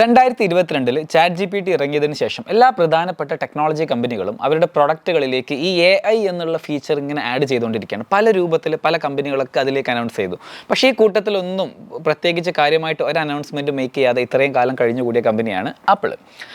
രണ്ടായിരത്തി ഇരുപത്തിരണ്ടിൽ chat G P T ഇറങ്ങിയതിന് ശേഷം എല്ലാ പ്രധാനപ്പെട്ട ടെക്നോളജി കമ്പനികളും അവരുടെ പ്രൊഡക്റ്റുകളിലേക്ക് ഈ എ ഐ എന്നുള്ള ഫീച്ചർ ഇങ്ങനെ ആഡ് ചെയ്തുകൊണ്ടിരിക്കുകയാണ്. പല രൂപത്തിൽ പല കമ്പനികളൊക്കെ അതിലേക്ക് അനൗൺസ് ചെയ്തു. പക്ഷേ ഈ കൂട്ടത്തിലൊന്നും പ്രത്യേകിച്ച് കാര്യമായിട്ട് ഒരു അനൗൺസ്മെന്റ് മേക്ക് ചെയ്യാതെ ഇത്രയും കാലം കഴിഞ്ഞുകൂടിയ കമ്പനിയാണ് ആപ്പിൾ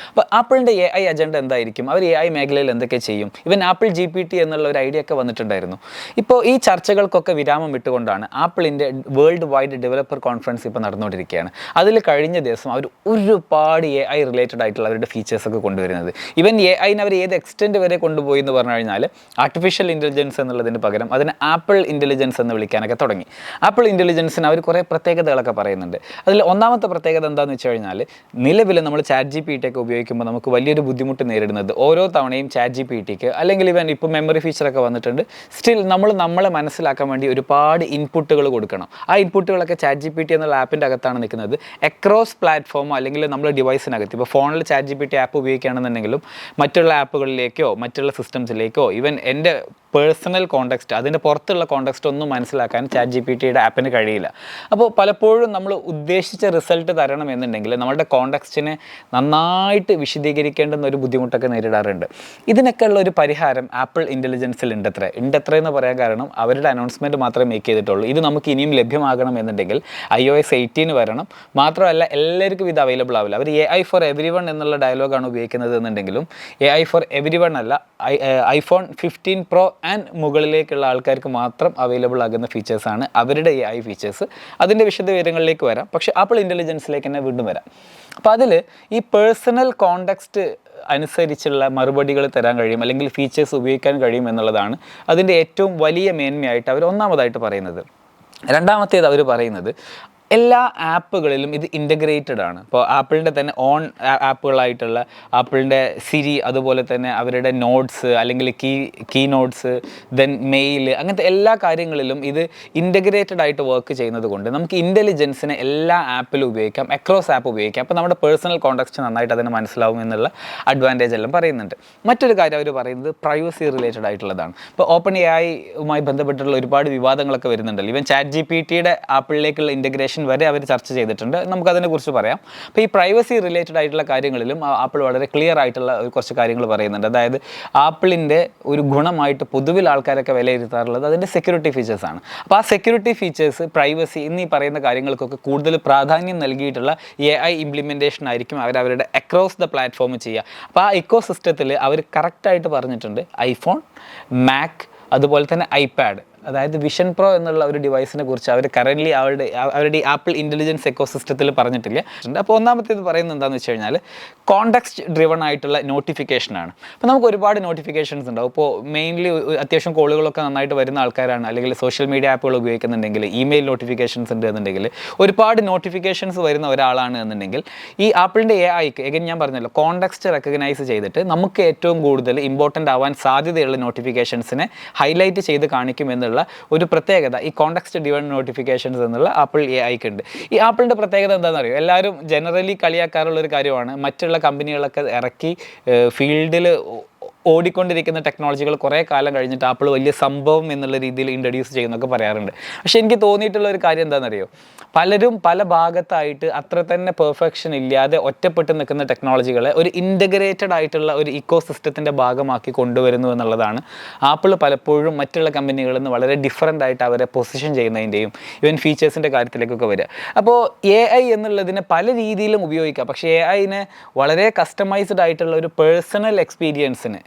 അപ്പോൾ ആപ്പിളിന്റെ എ ഐ അജണ്ട എന്തായിരിക്കും? അവർ എ ഐ മേഖലയിൽ എന്തൊക്കെ ചെയ്യും? ഇവൻ ആപ്പിൾ ജി പി ടി എന്നുള്ള ഒരു ഐഡിയ ഒക്കെ വന്നിട്ടുണ്ടായിരുന്നു. ഇപ്പോൾ ഈ ചർച്ചകൾക്കൊക്കെ വിരാമം ഇട്ടുകൊണ്ടാണ് ആപ്പിളിന്റെ വേൾഡ് വൈഡ് ഡെവലപ്പർ കോൺഫറൻസ് ഇപ്പോൾ നടന്നുകൊണ്ടിരിക്കുകയാണ്. അതിൽ കഴിഞ്ഞ ദിവസം അവർ ഒരുപാട് എ ഐ റിലേറ്റഡ് ആയിട്ടുള്ള അവരുടെ ഫീച്ചേഴ്സ് ഒക്കെ കൊണ്ടുവരുന്നത്. ഇവൻ എ ഐന് അവർ ഏത് എക്സ്റ്റെന്റ് വരെ കൊണ്ടുപോയി എന്ന് പറഞ്ഞു കഴിഞ്ഞാൽ ആർട്ടിഫിഷ്യൽ ഇന്റലിജൻസ് എന്നുള്ളതിന് പകരം അതിന് ആപ്പിൾ ഇന്റലിജൻസ് എന്ന് വിളിക്കാനൊക്കെ തുടങ്ങി. ആപ്പിൾ ഇന്റലിജൻസിന് അവർ കുറേ പ്രത്യേകതകളൊക്കെ പറയുന്നുണ്ട്. അതിൽ ഒന്നാമത്തെ പ്രത്യേകത എന്താണെന്ന് വെച്ച് കഴിഞ്ഞാൽ നിലവിൽ നമ്മൾ ചാറ്റ് ജി പി ടി ഒക്കെ ഉപയോഗിക്കുമ്പോൾ നമുക്ക് വലിയൊരു ബുദ്ധിമുട്ട് നേരിടുന്നത് ഓരോ തവണയും ചാറ്റ് ജി പി ടിക്ക് അല്ലെങ്കിൽ ഇവൻ ഇപ്പോൾ മെമ്മറി ഫീച്ചറൊക്കെ വന്നിട്ടുണ്ട്. സ്റ്റിൽ നമ്മൾ നമ്മളെ മനസ്സിലാക്കാൻ വേണ്ടി ഒരുപാട് ഇൻപുട്ടുകൾ കൊടുക്കണം. ആ ഇൻപുട്ടുകളൊക്കെ ചാറ്റ് ജി പി ടി എന്നുള്ള ആപ്പിന്റെ അകത്താണ് നിൽക്കുന്നത്. അക്രോസ് പ്ലാറ്റ്ഫോമോ അല്ലെങ്കിൽ നമ്മുടെ ഡിവൈസിനകത്ത് ഇപ്പോൾ ഫോണിൽ chat G P T app ഉപയോഗിക്കുകയാണെന്നുണ്ടെങ്കിലും മറ്റുള്ള ആപ്പുകളിലേക്കോ മറ്റുള്ള സിസ്റ്റംസിലേക്കോ ഈവൻ എന്റെ പേഴ്സണൽ കോണ്ടെക്സ്റ്റ് അതിന്റെ പുറത്തുള്ള കോണ്ടെക്സ്റ്റ് ഒന്നും മനസ്സിലാക്കാൻ ചാറ്റ് ജി പി ടിയുടെ ആപ്പിന് കഴിയില്ല. അപ്പോൾ പലപ്പോഴും നമ്മൾ ഉദ്ദേശിച്ച റിസൾട്ട് തരണം എന്നുണ്ടെങ്കിൽ നമ്മുടെ കോണ്ടെക്സ്റ്റിനെ നന്നായിട്ട് വിശദീകരിക്കേണ്ടുന്ന ഒരു ബുദ്ധിമുട്ടൊക്കെ നേരിടാറുണ്ട്. ഇതിനൊക്കെ ഉള്ള ഒരു പരിഹാരം ആപ്പിൾ ഇന്റലിജൻസിൽ ഉണ്ടത്ര. ഉണ്ടത്ര എന്ന് പറയാൻ കാരണം അവരുടെ അനൗൺസ്മെന്റ് മാത്രമേ മേക്ക് ചെയ്തിട്ടുള്ളൂ. ഇത് നമുക്ക് ഇനിയും ലഭ്യമാകണം എന്നുണ്ടെങ്കിൽ ഐ ഒ എസ് വരണം. മാത്രമല്ല എല്ലാവർക്കും ഇത് അവൈലബിൾ ആവില്ല. അവർ A I for everyone എന്നുള്ള ഡയലോഗാണ് ഉപയോഗിക്കുന്നത് എന്നുണ്ടെങ്കിലും A I for everyone അല്ല ഐഫോൺ ഫിഫ്റ്റീൻ പ്രോ ആൻഡ് മുകളിലേക്കുള്ള ആൾക്കാർക്ക് മാത്രം അവൈലബിൾ ആകുന്ന ഫീച്ചേഴ്സാണ് അവരുടെ എ ഐ ഫീച്ചേഴ്സ് അതിന്റെ വിശദ വിവരങ്ങളിലേക്ക് വരാം. പക്ഷേ ആപ്പിൾ ഇന്റലിജൻസിലേക്ക് തന്നെ വീണ്ടും വരാം. അപ്പോൾ അതിൽ ഈ പേഴ്സണൽ കോണ്ടെക്സ്റ്റ് അനുസരിച്ചുള്ള മറുപടികൾ തരാൻ കഴിയും അല്ലെങ്കിൽ ഫീച്ചേഴ്സ് ഉപയോഗിക്കാൻ കഴിയും എന്നുള്ളതാണ് അതിന്റെ ഏറ്റവും വലിയ മേന്മയായിട്ട് അവർ ഒന്നാമതായിട്ട് പറയുന്നത്. രണ്ടാമത്തേത് അവർ പറയുന്നത് എല്ലാ ആപ്പുകളിലും ഇത് ഇന്റഗ്രേറ്റഡ് ആണ്. ഇപ്പോൾ ആപ്പിളിന്റെ തന്നെ ഓൺ ആപ്പുകളായിട്ടുള്ള ആപ്പിളിന്റെ സിരി അതുപോലെ തന്നെ അവരുടെ നോട്ട്സ് അല്ലെങ്കിൽ key key notes then mail അങ്ങനത്തെ എല്ലാ കാര്യങ്ങളിലും ഇത് ഇന്റഗ്രേറ്റഡ് ആയിട്ട് വർക്ക് ചെയ്യുന്നത് കൊണ്ട് നമുക്ക് ഇന്റലിജൻസിനെ എല്ലാ ആപ്പിലും ഉപയോഗിക്കാം. അക്രോസ് ആപ്പ് ഉപയോഗിക്കാം. അപ്പോൾ നമ്മുടെ പേഴ്സണൽ കോണ്ടാക്ട്സ് നന്നായിട്ട് അതിന് മനസ്സിലാവും എന്നുള്ള അഡ്വാന്റേജ് എല്ലാം പറയുന്നുണ്ട്. മറ്റൊരു കാര്യം അവർ പറയുന്നത് പ്രൈവസി റിലേറ്റഡ് ആയിട്ടുള്ളതാണ്. ഇപ്പോൾ ഓപ്പൺ എ ഐയുമായി ബന്ധപ്പെട്ടുള്ള ഒരുപാട് വിവാദങ്ങളൊക്കെ വരുന്നുണ്ടല്ലോ. ഇവൻ ചാറ്റ് ജി പി ടിയുടെ ആപ്പിളിലേക്കുള്ള ഇന്റഗ്രേഷൻ വരെ അവർ ചർച്ച ചെയ്തിട്ടുണ്ട്. നമുക്കതിനെക്കുറിച്ച് പറയാം. അപ്പോൾ ഈ പ്രൈവസി റിലേറ്റഡ് ആയിട്ടുള്ള കാര്യങ്ങളിലും ആപ്പിൾ വളരെ ക്ലിയർ ആയിട്ടുള്ള കുറച്ച് കാര്യങ്ങൾ പറയുന്നുണ്ട്. അതായത് ആപ്പിളിന്റെ ഒരു ഗുണമായിട്ട് പൊതുവിൽ ആൾക്കാരൊക്കെ വിലയിരുത്താറുള്ളത് അതിന്റെ സെക്യൂരിറ്റി ഫീച്ചേഴ്സാണ് അപ്പോൾ ആ സെക്യൂരിറ്റി ഫീച്ചേഴ്സ് പ്രൈവസി എന്നീ പറയുന്ന കാര്യങ്ങൾക്കൊക്കെ കൂടുതൽ പ്രാധാന്യം നൽകിയിട്ടുള്ള എ ഐ ഇംപ്ലിമെന്റേഷൻ ആയിരിക്കും അവർ അവരുടെ അക്രോസ് ദ പ്ലാറ്റ്ഫോം ചെയ്യുക. അപ്പോൾ ആ ഇക്കോ സിസ്റ്റത്തിൽ അവർ കറക്റ്റായിട്ട് പറഞ്ഞിട്ടുണ്ട്. ഐഫോൺ മാക് അതുപോലെ തന്നെ ഐപാഡ് അതായത് വിഷൻ പ്രോ എന്നുള്ള ഒരു ഡിവൈസിനെ കുറിച്ച് അവർ കറന്റ്ലി അവരുടെ അവരുടെ ആപ്പിൾ ഇന്റലിജൻസ് എക്കോ സിസ്റ്റത്തിൽ പറഞ്ഞിട്ടില്ല. അപ്പോൾ ഒന്നാമത്തേത് പറയുന്നത് എന്താണെന്ന് വെച്ച് കഴിഞ്ഞാൽ കോണ്ടെക്സ്റ്റ് ഡ്രിവൺ ആയിട്ടുള്ള നോട്ടിഫിക്കേഷനാണ് അപ്പോൾ നമുക്ക് ഒരുപാട് നോട്ടിഫിക്കേഷൻസ് ഉണ്ടാവും. ഇപ്പോൾ മെയിൻലി അത്യാവശ്യം കോളുകളൊക്കെ നന്നായിട്ട് വരുന്ന ആൾക്കാരാണ്. അല്ലെങ്കിൽ സോഷ്യൽ മീഡിയ ആപ്പുകൾ ഉപയോഗിക്കുന്നുണ്ടെങ്കിൽ ഇമെയിൽ നോട്ടിഫിക്കേഷൻസ് ഉണ്ട് എന്നുണ്ടെങ്കിൽ ഒരുപാട് നോട്ടിഫിക്കേഷൻസ് വരുന്ന ഒരാളാണ് എന്നുണ്ടെങ്കിൽ ഈ ആപ്പിളിന്റെ എ ഐക്ക് എഗൻ ഞാൻ പറഞ്ഞല്ലോ കോണ്ടെക്സ്റ്റ് റെക്കഗ്നൈസ് ചെയ്തിട്ട് നമുക്ക് ഏറ്റവും കൂടുതൽ ഇമ്പോർട്ടന്റ് ആവാൻ സാധ്യതയുള്ള നോട്ടിഫിക്കേഷൻസിനെ ഹൈലൈറ്റ് ചെയ്ത് കാണിക്കും എന്നുള്ള ഒരു പ്രത്യേകത ഈ കോണ്ടക്സ്റ്റ് ഡിവൺ നോട്ടിഫിക്കേഷൻസ് എന്നുള്ള ആപ്പിൾ എ ഐക്ക് ഉണ്ട്. ഈ ആപ്പിളിന്റെ പ്രത്യേകത എന്താണെന്ന് അറിയോ എല്ലാവരും ജനറലി കളിയാക്കാറുള്ള ഒരു കാര്യമാണ് മറ്റുള്ള കമ്പനികളൊക്കെ ഇറക്കി ഫീൽഡിൽ ഓടിക്കൊണ്ടിരിക്കുന്ന ടെക്നോളജികൾ കുറേ കാലം കഴിഞ്ഞിട്ട് ആപ്പിൾ വലിയ സംഭവം എന്നുള്ള രീതിയിൽ ഇൻട്രൊഡ്യൂസ് ചെയ്യുന്നൊക്കെ പറയാറുണ്ട്. പക്ഷേ എനിക്ക് തോന്നിയിട്ടുള്ള ഒരു കാര്യം എന്താണെന്നറിയോ? പലരും പല ഭാഗത്തായിട്ട് അത്ര തന്നെ പെർഫെക്ഷൻ ഇല്ലാതെ ഒറ്റപ്പെട്ട് നിൽക്കുന്ന ടെക്നോളജികളെ ഒരു ഇന്റഗ്രേറ്റഡ് ആയിട്ടുള്ള ഒരു ഇക്കോ സിസ്റ്റത്തിന്റെ ഭാഗമാക്കി കൊണ്ടുവരുന്നു എന്നുള്ളതാണ്. ആപ്പിൾ പലപ്പോഴും മറ്റുള്ള കമ്പനികളിൽ നിന്ന് വളരെ ഡിഫറന്റ് ആയിട്ട് അവരെ പൊസിഷൻ ചെയ്യുന്നതിന്റെയും ഇവൻ ഫീച്ചേഴ്സിന്റെ കാര്യത്തിലേക്കൊക്കെ വരിക. അപ്പോൾ എ ഐ എന്നുള്ളതിനെ പല രീതിയിലും ഉപയോഗിക്കാം. പക്ഷേ എ ഐനെ വളരെ കസ്റ്റമൈസ്ഡ് ആയിട്ടുള്ള ഒരു പേഴ്സണൽ എക്സ്പീരിയൻസിന്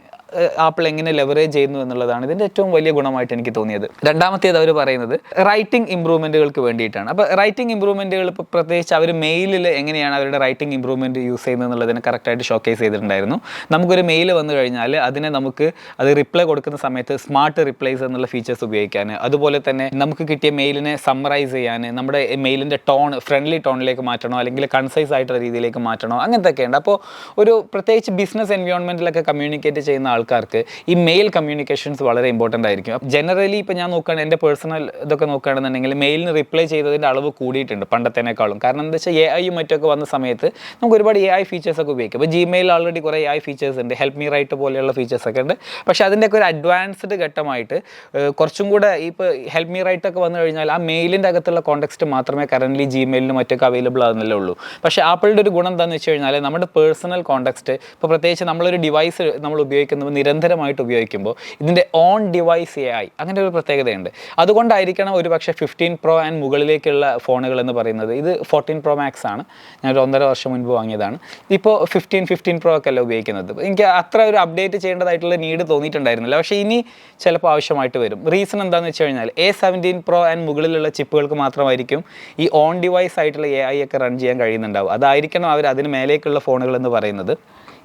ആപ്പിൾ എങ്ങനെ ലെവറേജ് ചെയ്യുന്നു എന്നുള്ളതാണ് ഇതിന്റെ ഏറ്റവും വലിയ ഗുണമായിട്ട് എനിക്ക് തോന്നിയത്. രണ്ടാമത്തേത് അവർ പറയുന്നത് റൈറ്റിംഗ് ഇമ്പ്രൂവ്മെന്റുകൾക്ക് വേണ്ടിയിട്ടാണ്. അപ്പോൾ റൈറ്റിംഗ് ഇമ്പ്രൂവ്മെന്റുകൾ ഇപ്പോൾ പ്രത്യേകിച്ച് അവർ മെയിലിൽ എങ്ങനെയാണ് അവരുടെ റൈറ്റിംഗ് ഇമ്പ്രൂവ്മെന്റ് യൂസ് ചെയ്യുന്നത് എന്നുള്ളതിനെ കറക്റ്റായിട്ട് ഷോക്കേസ് ചെയ്തിട്ടുണ്ടായിരുന്നു. നമുക്കൊരു മെയിൽ വന്നു കഴിഞ്ഞാൽ അതിനെ നമുക്ക് അത് റിപ്ലൈ കൊടുക്കുന്ന സമയത്ത് സ്മാർട്ട് റിപ്ലൈസ് എന്നുള്ള ഫീച്ചേഴ്സ് ഉപയോഗിക്കാൻ അതുപോലെ തന്നെ നമുക്ക് കിട്ടിയ മെയിലിനെ സമ്മറൈസ് ചെയ്യാൻ നമ്മുടെ മെയിലിന്റെ ടോൺ ഫ്രണ്ട്ലി ടോണിലേക്ക് മാറ്റണോ അല്ലെങ്കിൽ കൺസൈസ് ആയിട്ടുള്ള രീതിയിലേക്ക് മാറ്റണോ അങ്ങനത്തെ ഒക്കെ ഉണ്ട് അപ്പോൾ ഒരു പ്രത്യേകിച്ച് ബിസിനസ് എൻവയോൺമെന്റിലൊക്കെ കമ്മ്യൂണിക്കേറ്റ് ചെയ്യുന്ന ആൾക്കാർക്ക് ഈ മെയിൽ കമ്മ്യൂണിക്കേഷൻസ് വളരെ ഇമ്പോർട്ടന്റ് ആയിരിക്കും. ജനറലി ഇപ്പോൾ ഞാൻ നോക്കുകയാണ് എന്റെ പേഴ്സണൽ ഇതൊക്കെ നോക്കുകയാണെന്നുണ്ടെങ്കിൽ മെയിലിന് റിപ്ലൈ ചെയ്തതിന്റെ അളവ് കൂടിയിട്ടുണ്ട് പണ്ടത്തേനേക്കാളും. കാരണം എന്താ വെച്ചാൽ എ ഐയും മറ്റൊക്കെ വന്ന സമയത്ത് നമുക്ക് ഒരുപാട് എ ഐ ഫീച്ചേഴ്സൊക്കെ ഉപയോഗിക്കും. ഇപ്പോൾ ജിമെയിൽ ഓൾറെഡി കുറേ എ ഐ ഫീച്ചേഴ്സ് ഉണ്ട്. ഹെൽപ്പ് മീ റൈറ്റ് പോലെയുള്ള ഫീച്ചേഴ്സൊക്കെ ഉണ്ട്. പക്ഷേ അതിന്റെയൊക്കെ ഒരു അഡ്വാൻസ്ഡ് ഘട്ടമായിട്ട് കുറച്ചും കൂടെ ഇപ്പോൾ ഹെൽപ്പ് മീ റൈറ്റ് ഒക്കെ വന്നു കഴിഞ്ഞാൽ ആ മെയിലിന്റെ അകത്തുള്ള കോണ്ടെക്സ്റ്റ് മാത്രമേ കറന്റ് ജിമെയിലിനും മറ്റൊക്കെ അവൈലബിൾ ആകുന്നില്ലേ ഉള്ളൂ. പക്ഷേ ആപ്പിളിന്റെ ഒരു ഗുണം എന്താണെന്ന് വെച്ച് കഴിഞ്ഞാൽ നമ്മുടെ പേഴ്സണൽ കോണ്ടെക്സ്റ്റ് ഇപ്പോൾ പ്രത്യേകിച്ച് നമ്മളൊരു ഡിവൈസ് നമ്മൾ ഉപയോഗിക്കുമ്പോൾ നിരന്തരമായിട്ട് ഉപയോഗിക്കുമ്പോൾ ഇതിന്റെ ഓൺ ഡിവൈസ് എ ഐ അങ്ങനെ ഒരു പ്രത്യേകതയുണ്ട്. അതുകൊണ്ടായിരിക്കണം ഒരു പക്ഷേ ഫിഫ്റ്റീൻ പ്രോ ആൻഡ് മുകളിലേക്കുള്ള ഫോണുകൾ എന്ന് പറയുന്നത്. ഇത് ഫോർട്ടീൻ പ്രോ മാക്സ് ആണ്. ഞാൻ ഒരു ഒന്നര വർഷം മുൻപ് വാങ്ങിയതാണ്. ഇപ്പോൾ ഫിഫ്റ്റീൻ ഫിഫ്റ്റീൻ പ്രോ ഒക്കെ അല്ല ഉപയോഗിക്കുന്നത്. എനിക്ക് അത്ര ഒരു അപ്ഡേറ്റ് ചെയ്യേണ്ടതായിട്ടുള്ള നീഡ് തോന്നിയിട്ടുണ്ടായിരുന്നില്ല. പക്ഷേ ഇനി ചിലപ്പോൾ ആവശ്യമായിട്ട് വരും. റീസൺ എന്താണെന്ന് വെച്ച് കഴിഞ്ഞാൽ എ സെവന്റീൻ പ്രോ ആൻഡ് മുകളിലുള്ള ചിപ്പുകൾക്ക് മാത്രമായിരിക്കും ഈ ഓൺ ഡിവൈസ് ആയിട്ടുള്ള എ ഐ ഒക്കെ റൺ ചെയ്യാൻ കഴിയുന്നുണ്ടാവും അതായിരിക്കണം അവർ അതിന് മേലേക്കുള്ള ഫോണുകൾ എന്ന് പറയുന്നത്.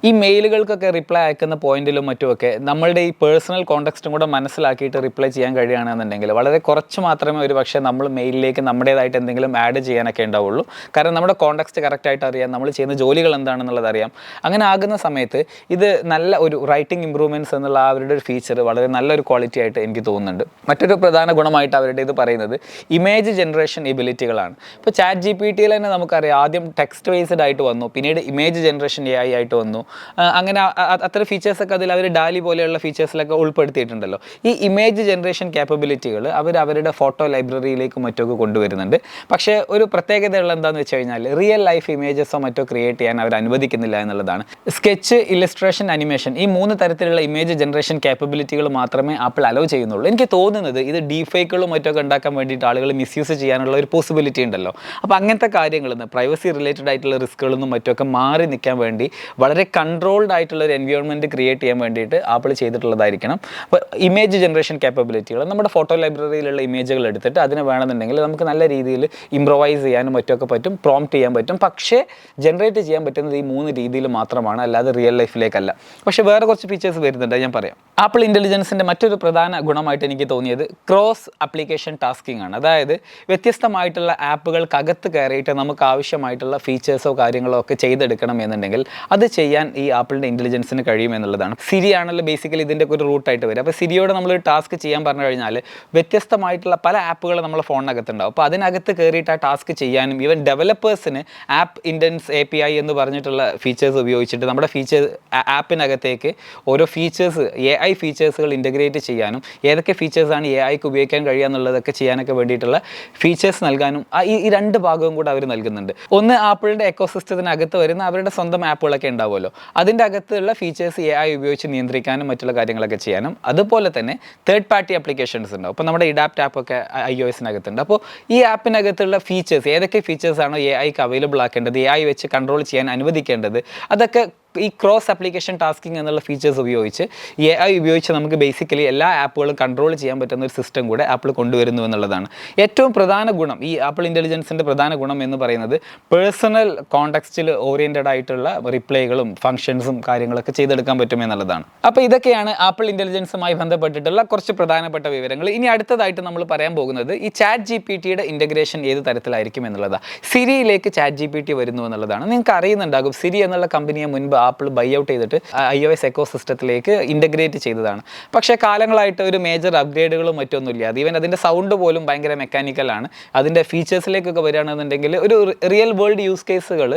ഈ മെയിലുകൾക്കൊക്കെ റിപ്ലൈ അയക്കുന്ന പോയിന്റിലും മറ്റുമൊക്കെ നമ്മളുടെ ഈ പേഴ്സണൽ കോണ്ടെക്സ്റ്റും കൂടെ മനസ്സിലാക്കിയിട്ട് റിപ്ലൈ ചെയ്യാൻ കഴിയുകയാണെന്നുണ്ടെങ്കിൽ വളരെ കുറച്ച് മാത്രമേ ഒരു പക്ഷേ നമ്മൾ മെയിലിലേക്ക് നമ്മുടേതായിട്ട് എന്തെങ്കിലും ആഡ് ചെയ്യാനൊക്കെ ഉണ്ടാവുള്ളൂ. കാരണം നമ്മുടെ കോണ്ടെക്സ്റ്റ് കറക്റ്റായിട്ട് അറിയാം നമ്മൾ ചെയ്യുന്ന ജോലികൾ എന്താണെന്നുള്ളത് അറിയാം. അങ്ങനെ ആകുന്ന സമയത്ത് ഇത് നല്ല ഒരു റൈറ്റിംഗ് ഇമ്പ്രൂവ്മെന്റ്സ് എന്നുള്ള അവരുടെ ഒരു ഫീച്ചർ വളരെ നല്ലൊരു ക്വാളിറ്റി ആയിട്ട് എനിക്ക് തോന്നുന്നുണ്ട്. മറ്റൊരു പ്രധാന ഗുണമായിട്ട് അവരുടെ ഇത് പറയുന്നത് ഇമേജ് ജനറേഷൻ എബിലിറ്റികളാണ്. ഇപ്പോൾ ചാറ്റ് ജി പി ടിയിൽ തന്നെ നമുക്കറിയാം ആദ്യം ടെക്സ്റ്റ് ബേസ്ഡ് ആയിട്ട് വന്നു പിന്നീട് ഇമേജ് ജനറേഷൻ എ ആയിട്ട് വന്നു അങ്ങനെ അത്ര ഫീച്ചേഴ്സൊക്കെ അതിൽ അവർ ഡാലി പോലെയുള്ള ഫീച്ചേഴ്സിലൊക്കെ ഉൾപ്പെടുത്തിയിട്ടുണ്ടല്ലോ. ഈ ഇമേജ് ജനറേഷൻ ക്യാപ്പബിലിറ്റികൾ അവർ അവരുടെ ഫോട്ടോ ലൈബ്രറിയിലേക്ക് മറ്റൊക്കെ കൊണ്ടുവരുന്നുണ്ട്. പക്ഷേ ഒരു പ്രത്യേകതയുള്ള എന്താണെന്ന് വെച്ച് കഴിഞ്ഞാൽ റിയൽ ലൈഫ് ഇമേജസോ മറ്റോ ക്രിയേറ്റ് ചെയ്യാൻ അവർ അനുവദിക്കുന്നില്ല എന്നുള്ളതാണ്. സ്കെച്ച് ഇല്ലസ്ട്രേഷൻ അനിമേഷൻ ഈ മൂന്ന് തരത്തിലുള്ള ഇമേജ് ജനറേഷൻ ക്യാപ്പബിലിറ്റികൾ മാത്രമേ ആപ്പിൾ അലോ ചെയ്യുന്നുള്ളൂ. എനിക്ക് തോന്നുന്നത് ഇത് ഡീഫേക്കുകളും മറ്റൊക്കെ ഉണ്ടാക്കാൻ വേണ്ടിയിട്ട് ആളുകൾ മിസ്യൂസ് ചെയ്യാനുള്ള ഒരു പോസിബിലിറ്റി ഉണ്ടല്ലോ. അപ്പോൾ അങ്ങനത്തെ കാര്യങ്ങളിൽ നിന്ന് പ്രൈവസി റിലേറ്റഡ് ആയിട്ടുള്ള റിസ്കുകളിൽ നിന്നും മറ്റൊക്കെ മാറി നിൽക്കാൻ വേണ്ടി വളരെ കൺട്രോൾഡ് ആയിട്ടുള്ള ഒരു എൻവയോൺമെന്റ് ക്രിയേറ്റ് ചെയ്യാൻ വേണ്ടിയിട്ട് ആപ്പിൾ ചെയ്തിട്ടുള്ളതായിരിക്കണം. അപ്പോൾ ഇമേജ് ജനറേഷൻ കേപ്പബിലിറ്റികൾ നമ്മുടെ ഫോട്ടോ ലൈബ്രറിയിലുള്ള ഇമേജുകൾ എടുത്തിട്ട് അതിന് വേണമെന്നുണ്ടെങ്കിൽ നമുക്ക് നല്ല രീതിയിൽ ഇംപ്രൊവൈസ് ചെയ്യാനും മറ്റൊക്കെ പറ്റും പ്രോംപ്റ്റ് ചെയ്യാൻ പറ്റും. പക്ഷേ ജനറേറ്റ് ചെയ്യാൻ പറ്റുന്നത് ഈ മൂന്ന് രീതിയിൽ മാത്രമാണ് അല്ലാതെ റിയൽ ലൈഫിലേക്കല്ല പക്ഷേ വേറെ കുറച്ച് ഫീച്ചേഴ്സ് വരുന്നുണ്ട് ഞാൻ പറയാം. ആപ്പിൾ ഇന്റലിജൻസിന്റെ മറ്റൊരു പ്രധാന ഗുണമായിട്ട് എനിക്ക് തോന്നിയത് ക്രോസ് ആപ്ലിക്കേഷൻ ടാസ്കിംഗ് ആണ്. അതായത് വ്യത്യസ്തമായിട്ടുള്ള ആപ്പുകൾക്കകത്ത് കയറിയിട്ട് നമുക്ക് ആവശ്യമായിട്ടുള്ള ഫീച്ചേഴ്സോ കാര്യങ്ങളോ ഒക്കെ ചെയ്തെടുക്കണം എന്നുണ്ടെങ്കിൽ അത് ചെയ്യാൻ ഈ ആപ്പിളിന്റെ ഇന്റലിജൻസിന് കഴിയും എന്നുള്ളതാണ്. സിരി ആണല്ലോ ബേസിക്കലി ഇതിന്റെ ഒരു റൂട്ടായിട്ട് വരും അപ്പോൾ സിരിയോട് നമ്മൾ ടാസ്ക് ചെയ്യാൻ പറഞ്ഞു കഴിഞ്ഞാൽ വ്യത്യസ്തമായിട്ടുള്ള പല ആപ്പുകൾ നമ്മൾ ഫോണിനകത്ത് ഉണ്ടാവും അപ്പോൾ അതിനകത്ത് കയറിയിട്ട് ആ ടാസ്ക് ചെയ്യാനും even ഡെവലപ്പേഴ്സിന് app intents A P I എന്ന് പറഞ്ഞിട്ടുള്ള ഫീച്ചേഴ്സ് ഉപയോഗിച്ചിട്ട് നമ്മുടെ ഫീച്ചേഴ്സ് ആപ്പിനകത്തേക്ക് ഓരോ ഫീച്ചേഴ്സ് എ ഐ ഫീച്ചേഴ്സുകൾ ഇന്റഗ്രേറ്റ് ചെയ്യാനും ഏതൊക്കെ ഫീച്ചേഴ്സാണ് എ ഐക്ക് ഉപയോഗിക്കാൻ കഴിയുക എന്നുള്ളതൊക്കെ ചെയ്യാനൊക്കെ വേണ്ടിയിട്ടുള്ള ഫീച്ചേഴ്സ് നൽകാനും ഈ രണ്ട് ഭാഗവും കൂടെ അവർ നൽകുന്നുണ്ട്. ഒന്ന് ആപ്പിളിന്റെ എക്കോസിസ്റ്റത്തിനകത്ത് വരുന്ന അവരുടെ സ്വന്തം ആപ്പുകളൊക്കെ ഉണ്ടാവുമല്ലോ. അതിന്റെ അകത്തുള്ള ഫീച്ചേഴ്സ് എ ഐ ഉപയോഗിച്ച് നിയന്ത്രിക്കാനും മറ്റുള്ള കാര്യങ്ങളൊക്കെ ചെയ്യാനും. അതുപോലെ തന്നെ തേർഡ് പാർട്ടി അപ്ലിക്കേഷൻസ് ഉണ്ടാവും. അപ്പോൾ നമ്മുടെ ഇഡാപ്റ്റ് ആപ്പൊക്കെ ഐ ഒ എസിനകത്തുണ്ട് അപ്പോൾ ഈ ആപ്പിനകത്തുള്ള ഫീച്ചേഴ്സ് ഏതൊക്കെ ഫീച്ചേഴ്സാണോ എ ഐക്ക് അവൈലബിൾ ആക്കേണ്ടത്? എ ഐ വെച്ച് കൺട്രോൾ ചെയ്യാൻ അനുവദിക്കേണ്ടത്? അതൊക്കെ ഈ ക്രോസ് ആപ്ലിക്കേഷൻ ടാസ്കിങ് എന്നുള്ള ഫീച്ചേഴ്സ് ഉപയോഗിച്ച് എ ഐ ഉപയോഗിച്ച് നമുക്ക് ബേസിക്കലി എല്ലാ ആപ്പുകളും കൺട്രോൾ ചെയ്യാൻ പറ്റുന്ന ഒരു സിസ്റ്റം കൂടെ ആപ്പിൾ കൊണ്ടുവരുന്നു എന്നുള്ളതാണ്. ഏറ്റവും പ്രധാന ഗുണം ഈ ആപ്പിൾ ഇന്റലിജൻസിന്റെ പ്രധാന ഗുണം എന്ന് പറയുന്നത് പേഴ്സണൽ കോണ്ടെക്സ്റ്റിൽ ഓറിയന്റഡ് ആയിട്ടുള്ള റിപ്ലൈകളും ഫങ്ഷൻസും കാര്യങ്ങളൊക്കെ ചെയ്തെടുക്കാൻ പറ്റും എന്നുള്ളതാണ്. അപ്പോൾ ഇതൊക്കെയാണ് ആപ്പിൾ ഇന്റലിജൻസുമായി ബന്ധപ്പെട്ടിട്ടുള്ള കുറച്ച് പ്രധാനപ്പെട്ട വിവരങ്ങൾ. ഇനി അടുത്തതായിട്ട് നമ്മൾ പറയാൻ പോകുന്നത് ഈ ചാറ്റ് ജി പി ടിയുടെ ഇന്റഗ്രേഷൻ ഏത് തരത്തിലായിരിക്കും എന്നുള്ളതാണ് സിരിയിലേക്ക് ചാറ്റ് ജി പി ടി വരുന്നു എന്നുള്ളതാണ്. നിങ്ങൾക്ക് അറിയുന്നുണ്ടാകും സിരി എന്നുള്ള കമ്പനിയെ മുൻപ് ആപ്പിൾ ബൈ ഔട്ട് ചെയ്തിട്ട് ഐ ഒ എസ് എക്കോ സിസ്റ്റത്തിലേക്ക് ഇന്റഗ്രേറ്റ് ചെയ്തതാണ്. പക്ഷേ കാലങ്ങളായിട്ട് ഒരു മേജർ അപ്ഗ്രേഡുകളും മറ്റൊന്നുമില്ല. അത് ഈവൻ അതിന്റെ സൗണ്ട് പോലും ഭയങ്കര മെക്കാനിക്കലാണ് അതിന്റെ ഫീച്ചേഴ്സിലേക്കൊക്കെ വരികയാണെന്നുണ്ടെങ്കിൽ ഒരു റിയൽ വേൾഡ് യൂസ് കേസുകൾ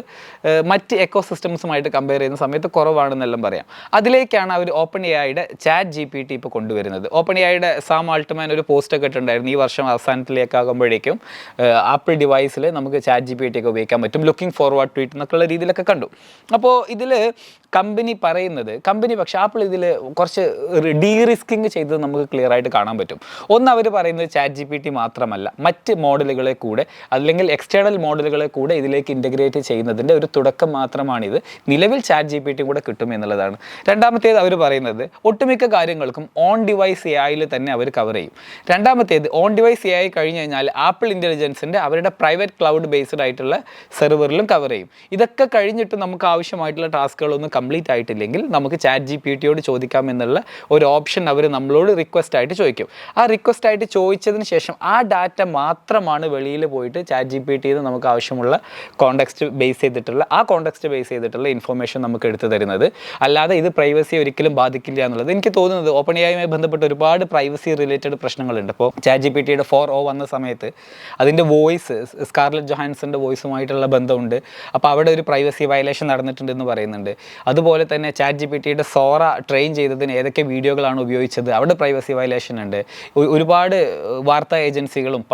മറ്റ് എക്കോ സിസ്റ്റംസുമായിട്ട് കമ്പയർ ചെയ്യുന്ന സമയത്ത് കുറവാണെന്നെല്ലാം പറയാം. അതിലേക്കാണ് അവർ ഓപ്പൺ എ ഐയുടെ ചാറ്റ് ജി പി ടി ഇപ്പോൾ കൊണ്ടുവരുന്നത്. ഓപ്പൺ എ ഐയുടെ സാം ആൾട്ട്മാൻ ഒരു പോസ്റ്റ് ഒക്കെ ഇട്ടുണ്ടായിരുന്നു ഈ വർഷം അവസാനത്തിലേക്കാകുമ്പോഴേക്കും ആപ്പിൾ ഡിവൈസിൽ നമുക്ക് ചാറ്റ് ജി പി ടി ഒക്കെ ഉപയോഗിക്കാൻ പറ്റും. ലുക്കിംഗ് ഫോർവേഡ് ട്വീറ്റ് എന്നൊക്കെയുള്ള രീതിയിലൊക്കെ കണ്ടു. അപ്പോൾ ഇതിൽ കമ്പനി പറയുന്നത് കമ്പനി പക്ഷെ ആപ്പിൾ ഇതിൽ കുറച്ച് ഡീ റിസ്കിങ് ചെയ്തത് നമുക്ക് ക്ലിയർ ആയിട്ട് കാണാൻ പറ്റും. ഒന്ന് അവർ പറയുന്നത് ചാറ്റ് ജി പി ടി മാത്രമല്ല മറ്റ് മോഡലുകളെ കൂടെ അല്ലെങ്കിൽ എക്സ്റ്റേണൽ മോഡലുകളെ കൂടെ ഇതിലേക്ക് ഇന്റഗ്രേറ്റ് ചെയ്യുന്നതിന്റെ ഒരു തുടക്കം മാത്രമാണിത്. നിലവിൽ ചാറ്റ് ജി പി ടി കൂടെ കിട്ടും എന്നുള്ളതാണ്. രണ്ടാമത്തേത് അവർ പറയുന്നത് ഒട്ടുമിക്ക കാര്യങ്ങൾക്കും ഓൺ ഡിവൈസ് എ ഐയിൽ തന്നെ അവർ കവർ ചെയ്യും. രണ്ടാമത്തേത് ഓൺ ഡിവൈസ് എ ഐ കഴിഞ്ഞ് കഴിഞ്ഞാൽ ആപ്പിൾ ഇന്റലിജൻസിന്റെ അവരുടെ പ്രൈവറ്റ് ക്ലൗഡ് ബേസ്ഡ് ആയിട്ടുള്ള സെർവറിലും കവർ ചെയ്യും. ഇതൊക്കെ കഴിഞ്ഞിട്ട് നമുക്ക് ആവശ്യമായിട്ടുള്ള ടാസ്കുകൾ കാര്യങ്ങളൊന്നും കംപ്ലീറ്റ് ആയിട്ടില്ലെങ്കിൽ നമുക്ക് ചാറ്റ് ജി പി ടിയോട് ചോദിക്കാം എന്നുള്ള ഒരു ഓപ്ഷൻ അവർ നമ്മളോട് റിക്വസ്റ്റ് ആയിട്ട് ചോദിക്കും. ആ റിക്വസ്റ്റ് ആയിട്ട് ചോദിച്ചതിന് ശേഷം ആ ഡാറ്റ മാത്രമാണ് വെളിയിൽ പോയിട്ട് ചാറ്റ് ജി പി ടിയിൽ നമുക്ക് ആവശ്യമുള്ള കോണ്ടെക്സ്റ്റ് ബേസ് ചെയ്തിട്ടുള്ള ആ കോണ്ടെക്സ്റ്റ് ബേസ് ചെയ്തിട്ടുള്ള ഇൻഫർമേഷൻ നമുക്ക് എടുത്തു തരുന്നത്. അല്ലാതെ ഇത് പ്രൈവസി ഒരിക്കലും ബാധിക്കില്ല എന്നുള്ളത് എനിക്ക് തോന്നുന്നത് ഓപ്പൺ എയുമായി ബന്ധപ്പെട്ട് ഒരുപാട് പ്രൈവസി റിലേറ്റഡ് പ്രശ്നങ്ങളുണ്ട്. അപ്പോൾ ചാറ്റ് ജി പി ടിയുടെ ഫോർ ഓ വന്ന സമയത്ത് അതിന്റെ വോയിസ് സ്കാർലറ്റ് ജൊഹാൻസിന്റെ വോയിസുമായിട്ടുള്ള ബന്ധമുണ്ട്. അപ്പോൾ അവിടെ ഒരു പ്രൈവസി വയലേഷൻ നടന്നിട്ടുണ്ടെന്ന് പറയുന്നുണ്ട്. അതുപോലെ തന്നെ ചാറ്റ് ജി പി ടിയുടെ സോറ ട്രെയിൻ ചെയ്തതിന് ഏതൊക്കെ വീഡിയോകളാണ് ഉപയോഗിച്ചത്? അവിടെ പ്രൈവസി വയലേഷൻ ഉണ്ട്. ഒരുപാട് വാർത്താ ഏജൻസികളും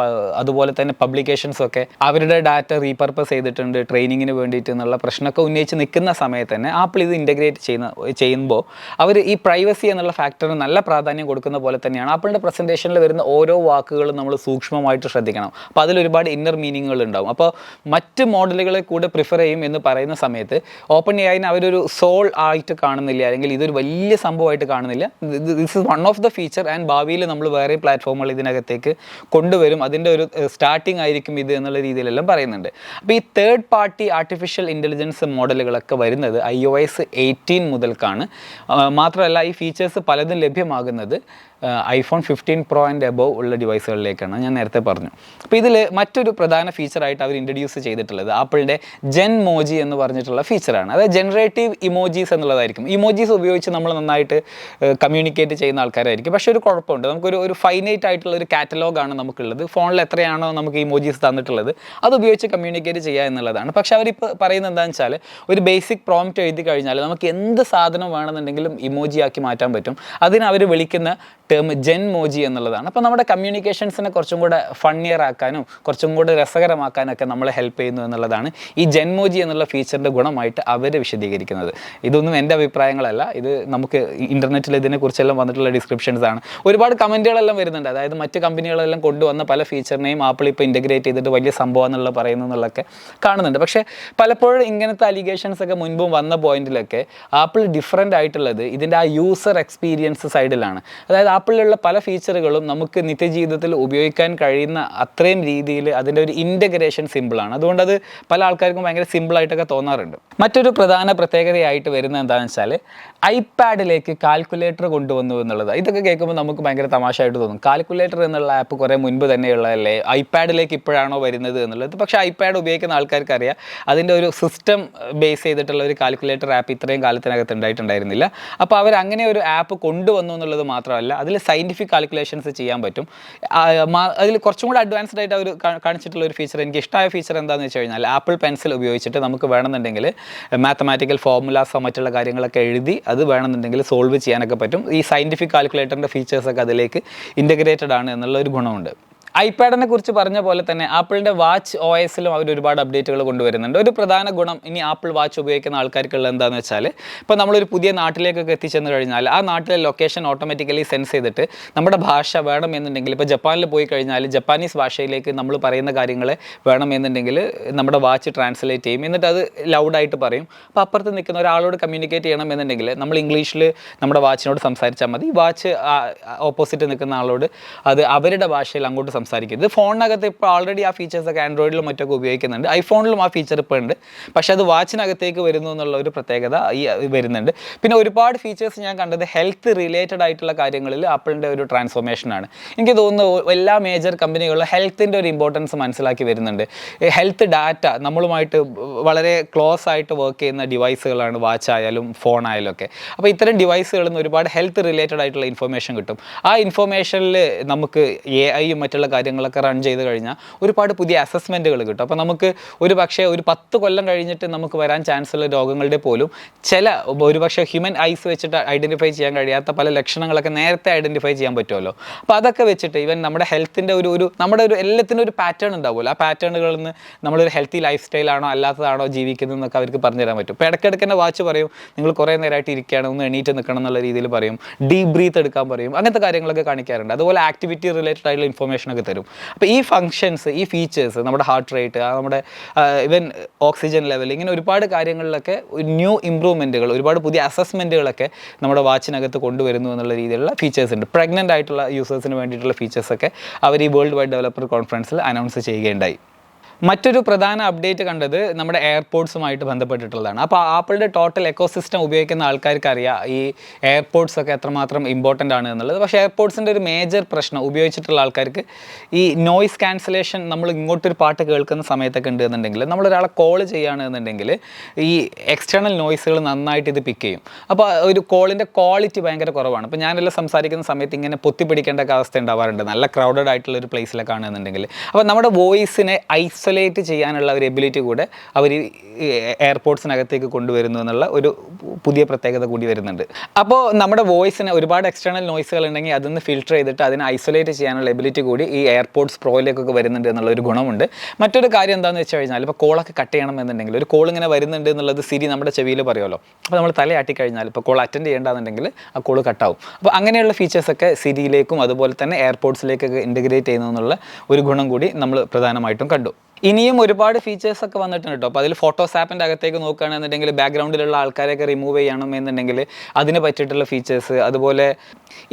അതുപോലെ തന്നെ പബ്ലിക്കേഷൻസും ഒക്കെ അവരുടെ ഡാറ്റ റീപർപ്പസ് ചെയ്തിട്ടുണ്ട് ട്രെയിനിങ്ങിന് വേണ്ടിയിട്ട് എന്നുള്ള പ്രശ്നമൊക്കെ ഉന്നയിച്ച് നിൽക്കുന്ന സമയത്ത് തന്നെ ആപ്പിൾ ഇത് ഇന്റഗ്രേറ്റ് ചെയ്യുന്ന ചെയ്യുമ്പോൾ അവർ ഈ പ്രൈവസി എന്നുള്ള ഫാക്ടറിന് നല്ല പ്രാധാന്യം കൊടുക്കുന്ന പോലെ തന്നെയാണ് ആപ്പിളിന്റെ പ്രസന്റേഷനിൽ വരുന്ന ഓരോ വാക്കുകളും നമ്മൾ സൂക്ഷ്മമായിട്ട് ശ്രദ്ധിക്കണം. അപ്പോൾ അതിലൊരുപാട് ഇന്നർ മീനിങ്ങുകൾ ഉണ്ടാവും. അപ്പോൾ മറ്റ് മോഡലുകളെ കൂടെ പ്രിഫർ ചെയ്യും എന്ന് പറയുന്ന സമയത്ത് ഓപ്പൺ എ ഐനെ അവരൊരു സോൾ ആയിട്ട് കാണുന്നില്ല അല്ലെങ്കിൽ ഇതൊരു വലിയ സംഭവമായിട്ട് കാണുന്നില്ല. This is one of the feature and ഭാവിയിൽ നമ്മൾ വേറെ പ്ലാറ്റ്ഫോമുകൾ ഇതിനകത്തേക്ക് കൊണ്ടുവരും. അതിന്റെ ഒരു സ്റ്റാർട്ടിംഗ് ആയിരിക്കും ഇത് എന്നുള്ള രീതിയിലെല്ലാം പറയുന്നുണ്ട്. അപ്പോൾ ഈ തേർഡ് പാർട്ടി ആർട്ടിഫിഷ്യൽ ഇന്റലിജൻസ് മോഡലുകളൊക്കെ വരുന്നത് ഐ ഒ എസ് എയ്റ്റീൻ മുതൽക്കാണ് മാത്രമല്ല ഈ ഫീച്ചേഴ്സ് പലതും ലഭ്യമാകുന്നത് iPhone fifteen pro and above ഉള്ള ഡിവൈസുകളിലേക്കാണ് ഞാൻ നേരത്തെ പറഞ്ഞു. അപ്പോൾ ഇതിൽ മറ്റൊരു പ്രധാന ഫീച്ചറായിട്ട് അവർ ഇൻട്രൊഡ്യൂസ് ചെയ്തിട്ടുള്ളത് ആപ്പിളിന്റെ ജെൻ മോജി എന്ന് പറഞ്ഞിട്ടുള്ള ഫീച്ചറാണ് അതായത് ജനറേറ്റീവ് ഇമോജീസ് എന്നുള്ളതായിരിക്കും. ഇമോജീസ് ഉപയോഗിച്ച് നമ്മൾ നന്നായിട്ട് കമ്മ്യൂണിക്കേറ്റ് ചെയ്യുന്ന ആൾക്കാരായിരിക്കും. പക്ഷേ ഒരു കുഴപ്പമുണ്ട്. നമുക്കൊരു ഒരു ഫൈനൈറ്റ് ആയിട്ടുള്ള ഒരു കാറ്റലോഗാണ് നമുക്കുള്ളത്. ഫോണിൽ എത്രയാണോ നമുക്ക് ഇമോജീസ് തന്നിട്ടുള്ളത്. അത് ഉപയോഗിച്ച് കമ്മ്യൂണിക്കേറ്റ് ചെയ്യുക എന്നുള്ളതാണ്. പക്ഷേ അവരിപ്പോൾ പറയുന്നത് എന്താണെന്ന് വെച്ചാൽ ഒരു ബേസിക് പ്രോംപ്റ്റ് എഴുതി കഴിഞ്ഞാൽ നമുക്ക് എന്ത് സാധനം വേണമെന്നുണ്ടെങ്കിലും ഇമോജിയാക്കി മാറ്റാൻ പറ്റും. അതിന് അവർ വിളിക്കുന്ന ടേം ജെൻ മോജി എന്നുള്ളതാണ്. അപ്പോൾ നമ്മുടെ കമ്മ്യൂണിക്കേഷൻസിനെ കുറച്ചും കൂടെ ഫണ്ണിയർ ആക്കാനും കുറച്ചും കൂടെ രസകരമാക്കാനൊക്കെ നമ്മളെ ഹെൽപ്പ് ചെയ്യുന്നു എന്നുള്ളതാണ് ഈ ജെൻ മോജി എന്നുള്ള ഫീച്ചറിന്റെ ഗുണമായിട്ട് അവർ വിശദീകരിക്കുന്നത്. ഇതൊന്നും എന്റെ അഭിപ്രായങ്ങളല്ല. ഇത് നമുക്ക് ഇന്റർനെറ്റിൽ ഇതിനെക്കുറിച്ചെല്ലാം വന്നിട്ടുള്ള ഡിസ്ക്രിപ്ഷൻസ് ആണ്. ഒരുപാട് കമന്റുകളെല്ലാം വരുന്നുണ്ട്. അതായത് മറ്റ് കമ്പനികളെല്ലാം കൊണ്ടുവന്ന പല ഫീച്ചറിനെയും ആപ്പിൾ ഇപ്പോൾ ഇന്റഗ്രേറ്റ് ചെയ്തിട്ട് വലിയ സംഭവം എന്നുള്ള പറയുന്നു എന്നുള്ളതൊക്കെ കാണുന്നുണ്ട്. പക്ഷേ പലപ്പോഴും ഇങ്ങനത്തെ അലിഗേഷൻസ് ഒക്കെ മുൻപും വന്ന പോയിന്റിലൊക്കെ ആപ്പിൾ ഡിഫറെന്റ് ആയിട്ടുള്ളത് ഇതിന്റെ ആ യൂസർ എക്സ്പീരിയൻസ് സൈഡിലാണ് അതായത് ആപ്പിളിലുള്ള പല ഫീച്ചറുകളും നമുക്ക് നിത്യജീവിതത്തിൽ ഉപയോഗിക്കാൻ കഴിയുന്ന അത്രയും രീതിയിൽ അതിന്റെ ഒരു ഇന്റഗ്രേഷൻ സിമ്പിളാണ് അതുകൊണ്ട് അത് പല ആൾക്കാർക്കും ഭയങ്കര സിമ്പിളായിട്ടൊക്കെ തോന്നാറുണ്ട്. മറ്റൊരു പ്രധാന പ്രത്യേകതയായിട്ട് വരുന്നത് എന്താണെന്ന് വെച്ചാൽ ഐപാഡിലേക്ക് കാൽക്കുലേറ്റർ കൊണ്ടുവന്നു എന്നുള്ളത്. ഇതൊക്കെ കേൾക്കുമ്പോൾ നമുക്ക് ഭയങ്കര തമാശയായിട്ട് തോന്നും. കാൽക്കുലേറ്റർ എന്നുള്ള ആപ്പ് കുറേ മുൻപ് തന്നെയുള്ളതല്ലേ? ഐപാഡിലേക്ക് ഇപ്പോഴാണോ വരുന്നത് എന്നുള്ളത്. പക്ഷേ ഐപാഡ് ഉപയോഗിക്കുന്ന ആൾക്കാർക്ക് അറിയാം അതിന്റെ ഒരു സിസ്റ്റം ബേസ് ചെയ്തിട്ടുള്ള ഒരു കാൽക്കുലേറ്റർ ആപ്പ് ഇത്രയും കാലത്തിനകത്ത് ഉണ്ടായിട്ടുണ്ടായിരുന്നില്ല. അപ്പോൾ അവർ അങ്ങനെ ഒരു ആപ്പ് കൊണ്ടുവന്നു എന്നുള്ളത് മാത്രമല്ല അതിൽ സയന്റിഫിക് കാൽക്കുലേഷൻസ് ചെയ്യാൻ പറ്റും. അതിൽ കുറച്ചും കൂടെ അഡ്വാൻസ്ഡ് ആയിട്ട് അവർ കാണിച്ചിട്ടുള്ള ഒരു ഫീച്ചർ എനിക്ക് ഇഷ്ടമായ ഫീച്ചർ എന്താണെന്ന് വെച്ച് കഴിഞ്ഞാൽ ആപ്പിൾ പെൻസിൽ ഉപയോഗിച്ചിട്ട് നമുക്ക് വേണമെന്നുണ്ടെങ്കിൽ മാത്തമാറ്റിക്കൽ ഫോർമുലാസോ മറ്റുള്ള കാര്യങ്ങളൊക്കെ എഴുതി അത് വേണമെന്നുണ്ടെങ്കിൽ സോൾവ് ചെയ്യാനൊക്കെ പറ്റും. ഈ സയന്റിഫിക് കാൽക്കുലേറ്ററിന്റെ ഫീച്ചേഴ്സൊക്കെ അതിലേക്ക് ഇന്റഗ്രേറ്റഡ് ആണ് എന്നുള്ള ഒരു ഗുണമുണ്ട്. ഐപാഡിനെ കുറിച്ച് പറഞ്ഞ പോലെ തന്നെ ആപ്പിളിന്റെ വാച്ച് ഒ എസിലും അവർ ഒരുപാട് അപ്ഡേറ്റുകൾ കൊണ്ടുവരുന്നുണ്ട്. ഒരു പ്രധാന ഗുണം ഇനി ആപ്പിൾ വാച്ച് ഉപയോഗിക്കുന്ന ആൾക്കാർക്കുള്ള എന്താണെന്ന് വെച്ചാൽ ഇപ്പോൾ നമ്മളൊരു പുതിയ നാട്ടിലേക്കൊക്കെ എത്തിച്ചെന്ന് കഴിഞ്ഞാൽ ആ നാട്ടിലെ ലൊക്കേഷൻ ഓട്ടോമാറ്റിക്കലി സെൻസ് ചെയ്തിട്ട് നമ്മുടെ ഭാഷ വേണമെന്നുണ്ടെങ്കിൽ ഇപ്പോൾ ജപ്പാനിൽ പോയി കഴിഞ്ഞാൽ ജപ്പാനീസ് ഭാഷയിലേക്ക് നമ്മൾ പറയുന്ന കാര്യങ്ങളെ വേണമെന്നുണ്ടെങ്കിൽ നമ്മുടെ വാച്ച് ട്രാൻസ്ലേറ്റ് ചെയ്യും. എന്നിട്ട് അത് ലൗഡായിട്ട് പറയും. അപ്പോൾ അപ്പുറത്ത് നിൽക്കുന്ന ഒരാളോട് കമ്മ്യൂണിക്കേറ്റ് ചെയ്യണം എന്നുണ്ടെങ്കിൽ നമ്മൾ ഇംഗ്ലീഷിൽ നമ്മുടെ വാച്ചിനോട് സംസാരിച്ചാൽ മതി. വാച്ച് ഓപ്പോസിറ്റ് നിൽക്കുന്ന ആളോട് അത് അവരുടെ ഭാഷയിൽ അങ്ങോട്ട് സംസാരിക്കും ഇത് ഫോണിനകത്ത് ഇപ്പോൾ ഓൾറെഡി ആ ഫീച്ചേഴ്സ് ഒക്കെ ആൻഡ്രോയിഡിലും മറ്റൊക്കെ ഉപയോഗിക്കുന്നുണ്ട്. ഐഫോണിലും ആ ഫീച്ചർ ഇപ്പോൾ ഉണ്ട്. പക്ഷേ അത് വാച്ചിനകത്തേക്ക് വരുന്നു എന്നുള്ള ഒരു പ്രത്യേകത ഈ വരുന്നുണ്ട്. പിന്നെ ഒരുപാട് ഫീച്ചേഴ്സ് ഞാൻ കണ്ടത് ഹെൽത്ത് റിലേറ്റഡ് ആയിട്ടുള്ള കാര്യങ്ങളിൽ ആപ്പിളിന്റെ ഒരു ട്രാൻസ്ഫോർമേഷനാണ് എനിക്ക് തോന്നുന്നു എല്ലാ മേജർ കമ്പനികളും ഹെൽത്തിന്റെ ഒരു ഇമ്പോർട്ടൻസ് മനസ്സിലാക്കി വരുന്നുണ്ട്. ഹെൽത്ത് ഡാറ്റ നമ്മളുമായിട്ട് വളരെ ക്ലോസ് ആയിട്ട് വർക്ക് ചെയ്യുന്ന ഡിവൈസുകളാണ് വാച്ച് ആയാലും ഫോൺ ആയാലും ഒക്കെ. അപ്പോൾ ഇത്തരം ഡിവൈസുകളിൽ നിന്ന് ഒരുപാട് ഹെൽത്ത് റിലേറ്റഡ് ആയിട്ടുള്ള ഇൻഫർമേഷൻ കിട്ടും. ആ ഇൻഫർമേഷനിൽ നമുക്ക് എ ഐയും മറ്റുള്ള കാര്യങ്ങളൊക്കെ റൺ ചെയ്ത് കഴിഞ്ഞാൽ ഒരുപാട് പുതിയ അസസ്മെന്റുകൾ കിട്ടും. അപ്പോൾ നമുക്ക് ഒരു പക്ഷേ ഒരു പത്ത് കൊല്ലം കഴിഞ്ഞിട്ട് നമുക്ക് വരാൻ ചാൻസ് ഉള്ള രോഗങ്ങളുടെ പോലും ചില ഒരുപക്ഷെ ഹ്യൂമൻ ഐസ് വെച്ചിട്ട് ഐഡന്റിഫൈ ചെയ്യാൻ കഴിയാത്ത പല ലക്ഷണങ്ങളൊക്കെ നേരത്തെ ഐഡന്റിഫൈ ചെയ്യാൻ പറ്റുമല്ലോ. അപ്പോൾ അതൊക്കെ വെച്ചിട്ട് ഈവൻ നമ്മുടെ ഹെൽത്തിന്റെ ഒരു ഒരു നമ്മുടെ ഒരു എല്ലാത്തിനും ഒരു പാറ്റേൺ ഉണ്ടാവുമല്ലോ. ആ പാറ്റേണുകളിൽ നിന്ന് നമ്മളൊരു ഹെൽത്തി ലൈഫ് സ്റ്റൈലാണോ അല്ലാത്തതാണോ ജീവിക്കുന്നതെന്നൊക്കെ അവർക്ക് പറഞ്ഞു തരാൻ പറ്റും. ഇപ്പോൾ ഇടയ്ക്കിടയ്ക്ക് തന്നെ വാച്ച് പറയും നിങ്ങൾ കുറേ നേരമായിട്ട് ഇരിക്കുകയാണ് ഒന്ന് എണീറ്റ് നിൽക്കണം എന്നുള്ള രീതിയിൽ പറയും. ഡീപ് ബ്രീത്ത് എടുക്കാൻ പറയും. അങ്ങനത്തെ കാര്യങ്ങളൊക്കെ കാണിക്കാറുണ്ട്. അതുപോലെ ആക്ടിവിറ്റി റിലേറ്റഡ് ആയിട്ടുള്ള ഇൻഫർമേഷൻ ഒക്കെ തരും. അപ്പോൾ ഈ ഫങ്ഷൻസ് ഈ ഫീച്ചേഴ്സ് നമ്മുടെ ഹാർട്ട് റേറ്റ് നമ്മുടെ ഇവൻ ഓക്സിജൻ ലെവൽ ഇങ്ങനെ ഒരുപാട് കാര്യങ്ങളിലൊക്കെ ന്യൂ ഇമ്പ്രൂവ്മെന്റുകൾ ഒരുപാട് പുതിയ അസസ്മെന്റുകളൊക്കെ നമ്മുടെ വാച്ചിനകത്ത് കൊണ്ടുവരുന്നു എന്നുള്ള രീതിയിലുള്ള ഫീച്ചേഴ്സ് ഉണ്ട്. പ്രഗ്നന്റ് ആയിട്ടുള്ള യൂസേഴ്സിന് വേണ്ടിയിട്ടുള്ള ഫീച്ചേഴ്സൊക്കെ അവർ ഈ വേൾഡ് വൈഡ് ഡെവലപ്പർ കോൺഫറൻസിൽ അനൗൺസ് ചെയ്യുകയുണ്ടായി. മറ്റൊരു പ്രധാന അപ്ഡേറ്റ് കണ്ടത് നമ്മുടെ എയർപോർട്സുമായിട്ട് ബന്ധപ്പെട്ടിട്ടുള്ളതാണ്. അപ്പോൾ ആപ്പിളിന്റെ ടോട്ടൽ എക്കോസിസ്റ്റം ഉപയോഗിക്കുന്ന ആൾക്കാർക്ക് അറിയാം ഈ എയർപോർട്സ് ഒക്കെ എത്രമാത്രം ഇമ്പോർട്ടന്റ് ആണ് എന്നുള്ളത്. പക്ഷേ എയർപോർട്സിന്റെ ഒരു മേജർ പ്രശ്നം ഉപയോഗിച്ചിട്ടുള്ള ആൾക്കാർക്ക് ഈ നോയ്സ് ക്യാൻസലേഷൻ നമ്മൾ ഇങ്ങോട്ടൊരു പാട്ട് കേൾക്കുന്ന സമയത്തൊക്കെ ഉണ്ട് എന്നുണ്ടെങ്കിൽ നമ്മളൊരാളെ കോൾ ചെയ്യുകയാണെന്നുണ്ടെങ്കിൽ ഈ എക്സ്റ്റേണൽ നോയ്സുകൾ നന്നായിട്ട് ഇത് പിക്ക് ചെയ്യും. അപ്പോൾ ഒരു കോളിന്റെ ക്വാളിറ്റി ഭയങ്കര കുറവാണ്. അപ്പോൾ ഞാനെല്ലാം സംസാരിക്കുന്ന സമയത്ത് ഇങ്ങനെ പൊത്തിപ്പിടിക്കേണ്ട അവസ്ഥ ഉണ്ടാവാറുണ്ട്. നല്ല ക്രൗഡഡ് ആയിട്ടുള്ള ഒരു പ്ലേസിലൊക്കെ ആണെന്നുണ്ടെങ്കിൽ അപ്പോൾ നമ്മുടെ വോയിസിനെ ഐസൊലേറ്റ് ചെയ്യാനുള്ള ഒരു എബിലിറ്റി കൂടെ അവർ എയർപോർട്സിനകത്തേക്ക് കൊണ്ടുവരുന്നു എന്നുള്ള ഒരു പുതിയ പ്രത്യേകത കൂടി വരുന്നുണ്ട്. അപ്പോൾ നമ്മുടെ വോയിസിന് ഒരുപാട് എക്സ്റ്റേണൽ നോയ്സുകൾ ഉണ്ടെങ്കിൽ അതൊന്ന് ഫിൽട്ടർ ചെയ്തിട്ട് അതിനെ ഐസൊലേറ്റ് ചെയ്യാനുള്ള എബിലിറ്റി കൂടി ഈ എയർപോർട്സ് പ്രോയിലേക്കൊക്കെ വരുന്നുണ്ട് എന്നുള്ള ഒരു ഗുണമുണ്ട്. മറ്റൊരു കാര്യം എന്താണെന്ന് വെച്ച് കഴിഞ്ഞാൽ ഇപ്പോൾ കോളൊക്കെ കട്ട് ചെയ്യണം എന്നുണ്ടെങ്കിൽ ഒരു കോൾ ഇങ്ങനെ വരുന്നുണ്ട് എന്നുള്ളത് സിരി നമ്മുടെ ചെവിയിൽ പറയുമല്ലോ. അപ്പോൾ നമ്മൾ തലയാട്ടി കഴിഞ്ഞാൽ ഇപ്പോൾ കോൾ അറ്റൻഡ് ചെയ്യേണ്ടതെന്നുണ്ടെങ്കിൽ ആ കോൾ കട്ടാവും അപ്പോൾ അങ്ങനെയുള്ള ഫീച്ചേഴ്സൊക്കെ സിരിയിലേക്കും അതുപോലെ തന്നെ എയർപോർട്സിലേക്കൊക്കെ ഇന്റഗ്രേറ്റ് ചെയ്യുന്നു എന്നുള്ള ഒരു ഗുണം കൂടി നമ്മൾ പ്രധാനമായിട്ടും കണ്ടു. ഇനിയും ഒരുപാട് ഫീച്ചേഴ്സ് ഒക്കെ വന്നിട്ടുണ്ട് കേട്ടോ. അപ്പോൾ അതിൽ ഫോട്ടോസ് ആപ്പിന്റെ അകത്തേക്ക് നോക്കുകയാണെന്നുണ്ടെങ്കിൽ ബാക്ക്ഗ്രൗണ്ടിലുള്ള ആൾക്കാരെയൊക്കെ റിമൂവ് ചെയ്യണം എന്നുണ്ടെങ്കിൽ അതിന് പറ്റിയിട്ടുള്ള ഫീച്ചേഴ്സ് അതുപോലെ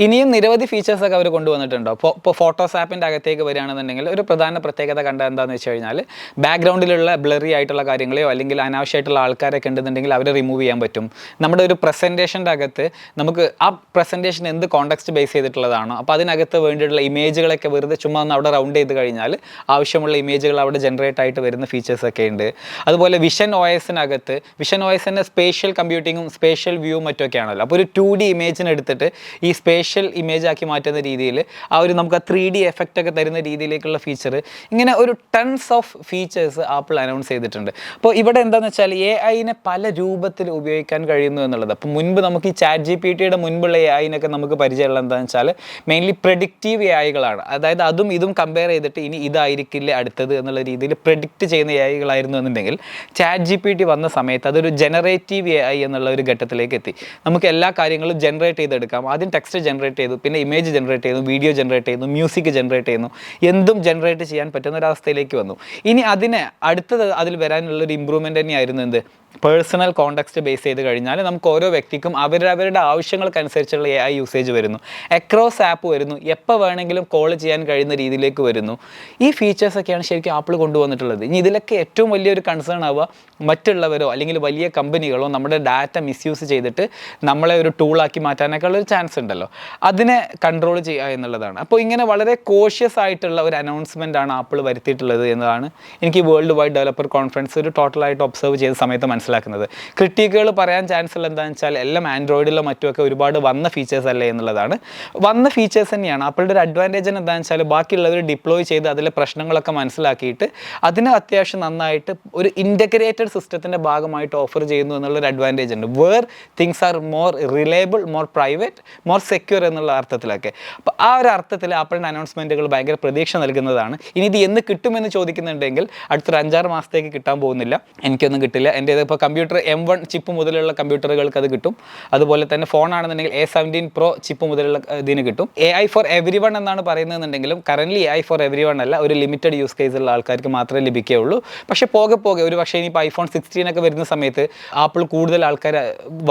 ഇനിയും നിരവധി ഫീച്ചേഴ്സ് ഒക്കെ അവർ കൊണ്ടുവന്നിട്ടുണ്ടോ അപ്പോൾ ഇപ്പോൾ ഫോട്ടോസ് ആപ്പിന്റെ അകത്തേക്ക് വരികയാണെന്നുണ്ടെങ്കിൽ ഒരു പ്രധാന പ്രത്യേകത കണ്ട എന്താണെന്ന് വെച്ച് കഴിഞ്ഞാൽ ബാക്ക്ഗ്രൗണ്ടിലുള്ള ബ്ലറി ആയിട്ടുള്ള കാര്യങ്ങളെയോ അല്ലെങ്കിൽ അനാവശ്യമായിട്ടുള്ള ആൾക്കാരൊക്കെ ഉണ്ടെന്നുണ്ടെങ്കിൽ അവരെ റിമൂവ് ചെയ്യാൻ പറ്റും. നമ്മുടെ ഒരു പ്രസന്റേഷന്റെ അകത്ത് നമുക്ക് ആ പ്രസന്റേഷൻ എന്ത് കോണ്ടക്സ്റ്റ് ബേസ് ചെയ്തിട്ടുള്ളതാണോ അപ്പോൾ അതിനകത്ത് വേണ്ടിയിട്ടുള്ള ഇമേജുകളൊക്കെ വെറുതെ ചുമ്മാ ഒന്ന് അവിടെ റൗണ്ട് ചെയ്ത് കഴിഞ്ഞാൽ ആവശ്യമുള്ള ഇമേജുകൾ അവിടെ ജനറേറ്റ് ആയിട്ട് വരുന്ന ഫീച്ചേഴ്സ് ഒക്കെ ഉണ്ട്. അതുപോലെ വിഷൻ ഒ എസിനകത്ത് വിഷൻ ഒ എസിന്റെ സ്പേഷ്യൽ കമ്പ്യൂട്ടിങ്ങും സ്പേഷ്യൽ വ്യൂവും മറ്റൊക്കെ ആണല്ലോ അപ്പോൾ ഒരു ടു ഡി ഇമേജിന് എടുത്തിട്ട് ഈ സ്പേഷ്യൽ ഇമേജ് ആക്കി മാറ്റുന്ന രീതിയിൽ ആ ഒരു നമുക്ക് ആ ത്രീ ഡി എഫക്റ്റ് ഒക്കെ തരുന്ന രീതിയിലേക്കുള്ള ഫീച്ചർ ഇങ്ങനെ ഒരു tons of features Apple announce ചെയ്തിട്ടുണ്ട്. അപ്പോൾ ഇവിടെ എന്താണെന്ന് വെച്ചാൽ എ ഐനെ പല രൂപത്തിൽ ഉപയോഗിക്കാൻ കഴിയുന്നു എന്നുള്ളത്. അപ്പോൾ മുൻപ് നമുക്ക് ഈ ചാറ്റ് ജി പി ടിയുടെ മുൻപുള്ള എ ഐനൊക്കെ നമുക്ക് പരിചയമുള്ള എന്താണെന്ന് വെച്ചാൽ മെയിൻലി പ്രഡിക്റ്റീവ് എ ഐകളാണ് അതായത് അതും ഇതും കമ്പയർ ചെയ്തിട്ട് ഇനി ഇതായിരിക്കില്ല അടുത്തത് എന്നുള്ള രീതിയിൽ പ്രെഡിക്റ്റ് ചെയ്യുന്ന എ ഐകളായിരുന്നു എന്നുണ്ടെങ്കിൽ ചാറ്റ് ജി പി ടി വന്ന സമയത്ത് അതൊരു ജനറേറ്റീവ് എ ഐ എന്നുള്ള ഒരു ഘട്ടത്തിലേക്ക് എത്തി. നമുക്ക് എല്ലാ കാര്യങ്ങളും ജനറേറ്റ് ചെയ്തെടുക്കാം. ആദ്യം ടെക്സ്റ്റ് ജനറേറ്റ് ചെയ്തു പിന്നെ ഇമേജ് ജനറേറ്റ് ചെയ്യുന്നു വീഡിയോ ജനറേറ്റ് ചെയ്യുന്നു മ്യൂസിക് ജനറേറ്റ് ചെയ്യുന്നു. എന്തും ജനറേറ്റ് ചെയ്യാൻ പറ്റുന്ന ഒരവസ്ഥയിലേക്ക് വന്നു. ഇനി അതിനെ അടുത്തത് അതിൽ വരാനുള്ള ഒരു ഇമ്പ്രൂവ്മെന്റ് തന്നെയായിരുന്നു എന്ത്? പേഴ്സണൽ കോണ്ടാക്സ്റ്റ് ബേസ് ചെയ്ത് കഴിഞ്ഞാൽ നമുക്ക് ഓരോ വ്യക്തിക്കും അവരവരുടെ ആവശ്യങ്ങൾക്കനുസരിച്ചുള്ള എ ഐ യൂസേജ് വരുന്നു. അക്രോസ് ആപ്പ് വരുന്നു. എപ്പോൾ വേണമെങ്കിലും കോൾ ചെയ്യാൻ കഴിയുന്ന രീതിയിലേക്ക് വരുന്നു. ഈ ഫീച്ചേഴ്സൊക്കെയാണ് ശരിക്കും ആപ്പിൾ കൊണ്ടുവന്നിട്ടുള്ളത്. ഇനി ഇതിലൊക്കെ ഏറ്റവും വലിയൊരു കൺസേൺ ആവുക മറ്റുള്ളവരോ അല്ലെങ്കിൽ വലിയ കമ്പനികളോ നമ്മുടെ ഡാറ്റ മിസ്യൂസ് ചെയ്തിട്ട് നമ്മളെ ഒരു ടൂളാക്കി മാറ്റാനൊക്കെ ഉള്ളൊരു ചാൻസ് ഉണ്ടല്ലോ. അതിനെ കൺട്രോൾ ചെയ്യുക എന്നുള്ളതാണ്. അപ്പോൾ ഇങ്ങനെ വളരെ കോഷ്യസ് ആയിട്ടുള്ള ഒരു അനൗൺസ്മെന്റ് ആണ് ആപ്പിൾ വരുത്തിയിട്ടുള്ളത് എന്നതാണ് എനിക്ക് വേൾഡ് വൈഡ് ഡെവലപ്പർ കോൺഫറൻസ് ഒരു ടോട്ടലായിട്ട് ഒബ്സർവ് ചെയ്ത സമയത്ത് മനസ്സിലാക്കുന്നത്. ക്രിട്ടിക്കുകൾ പറയാൻ ചാൻസ് ഉള്ള എന്താണെന്ന് വെച്ചാൽ എല്ലാം ആൻഡ്രോയിഡിലോ മറ്റുമൊക്കെ ഒരുപാട് വന്ന ഫീച്ചേഴ്സ് അല്ലേ എന്നുള്ളതാണ്. വന്ന ഫീച്ചേഴ്സ് തന്നെയാണ്. ആപ്പിളുടെ ഒരു അഡ്വാന്റേജ് എന്താണെന്ന് വെച്ചാൽ ബാക്കിയുള്ളവർ ഡിപ്ലോയ് ചെയ്ത് അതിലെ പ്രശ്നങ്ങളൊക്കെ മനസ്സിലാക്കിയിട്ട് അതിന് അത്യാവശ്യം നന്നായിട്ട് ഒരു ഇന്റഗ്രേറ്റഡ് സിസ്റ്റത്തിന്റെ ഭാഗമായിട്ട് ഓഫർ ചെയ്യുന്നു എന്നുള്ളൊരു അഡ്വാന്റേജ് ഉണ്ട്. Where things are more reliable more private more secure എന്നുള്ള അർത്ഥത്തിലൊക്കെ. അപ്പോൾ ആ ഒരു അർത്ഥത്തിൽ ആപ്പിളിന്റെ അനൗൺസ്മെന്റുകൾ ഭയങ്കര പ്രതീക്ഷ നൽകുന്നതാണ്. ഇനി ഇത് എന്ന് കിട്ടുമെന്ന് ചോദിക്കുന്നുണ്ടെങ്കിൽ അടുത്തൊരു അഞ്ചാറ് മാസത്തേക്ക് കിട്ടാൻ പോകുന്നില്ല. എനിക്കൊന്നും കിട്ടില്ല. എന്റെ ഇപ്പോൾ കമ്പ്യൂട്ടർ എം വൺ ചിപ്പ് മുതലുള്ള കമ്പ്യൂട്ടറുകൾക്ക് അത് കിട്ടും. അതുപോലെ തന്നെ ഫോൺ ആണെന്നുണ്ടെങ്കിൽ എ സെവന്റീൻ പ്രോ ചിപ്പ് മുതലുള്ള ഇതിന് കിട്ടും. A I for everyone എന്നാണ് പറയുന്നതെന്നുണ്ടെങ്കിലും currently A I for everyone അല്ല ഒരു ലിമിറ്റഡ് യൂസ് കേസുള്ള ആൾക്കാർക്ക് മാത്രമേ ലഭിക്കുകയുള്ളൂ. പക്ഷേ പോകെ പോകെ ഒരു പക്ഷേ ഇനിയിപ്പോൾ ഐഫോൺ സിക്സ്റ്റീൻ ഒക്കെ വരുന്ന സമയത്ത് ആപ്പിൾ കൂടുതൽ ആൾക്കാർ